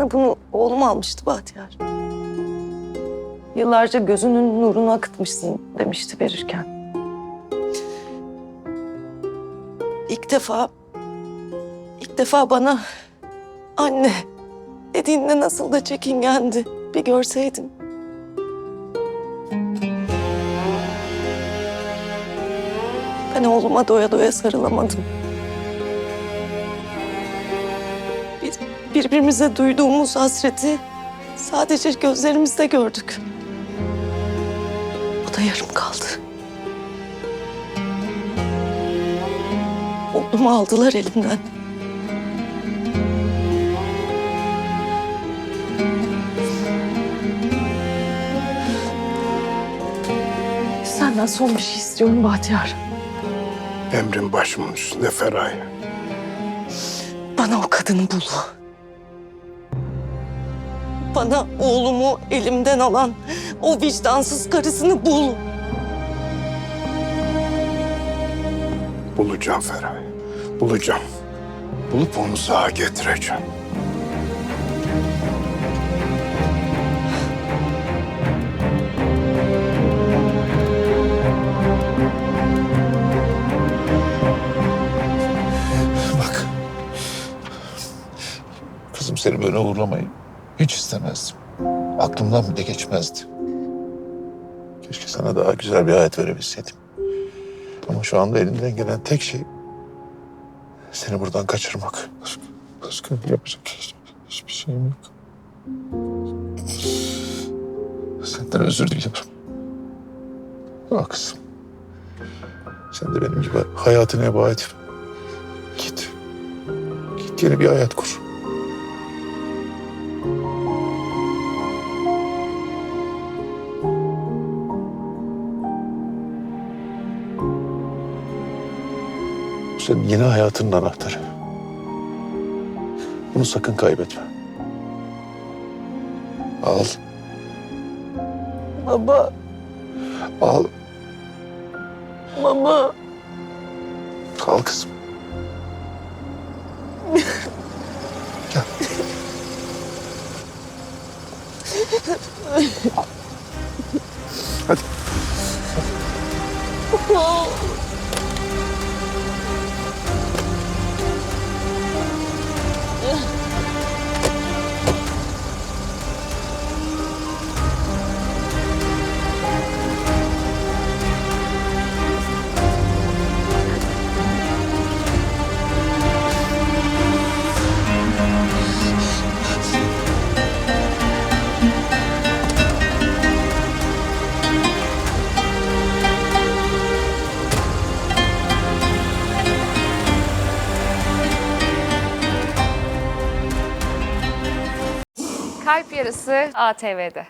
Bana bunu oğlum almıştı Bahtiyar. Yıllarca gözünün nurunu akıtmışsın demişti verirken. İlk defa, ilk defa bana anne dediğinde nasıl da çekingendi bir görseydin. Ben oğluma doya doya sarılamadım. Birbirimize duyduğumuz hasreti sadece gözlerimizde gördük. O da yarım kaldı. Oğlumu aldılar elimden. Senden son bir şey istiyorum Bahtiyar. Emrin başımın üstünde Feraye. Bana o kadını bul. Bana oğlumu elimden alan o vicdansız karısını bul. Bulacağım Feraye. Bulacağım. Bulup onu sağa getireceğim. Bak. Kızım seni böyle uğurlamayı hiç istemezdim. Aklımdan bile geçmezdi. Keşke sana daha güzel bir hayat verebilseydim. Ama şu anda elimden gelen tek şey seni buradan kaçırmak. Başka, yapacak hiç- hiçbir şeyim yok. Senden özür diliyorum. Bak kızım. Sen de benim gibi hayatını heba etme. Git. Git yeni bir hayat kur. Senin yeni hayatının anahtarı. Bunu sakın kaybetme. Al, Baba, al, baba. al kızım. Gel. Hadi. Kalp Yarısı ATV'de.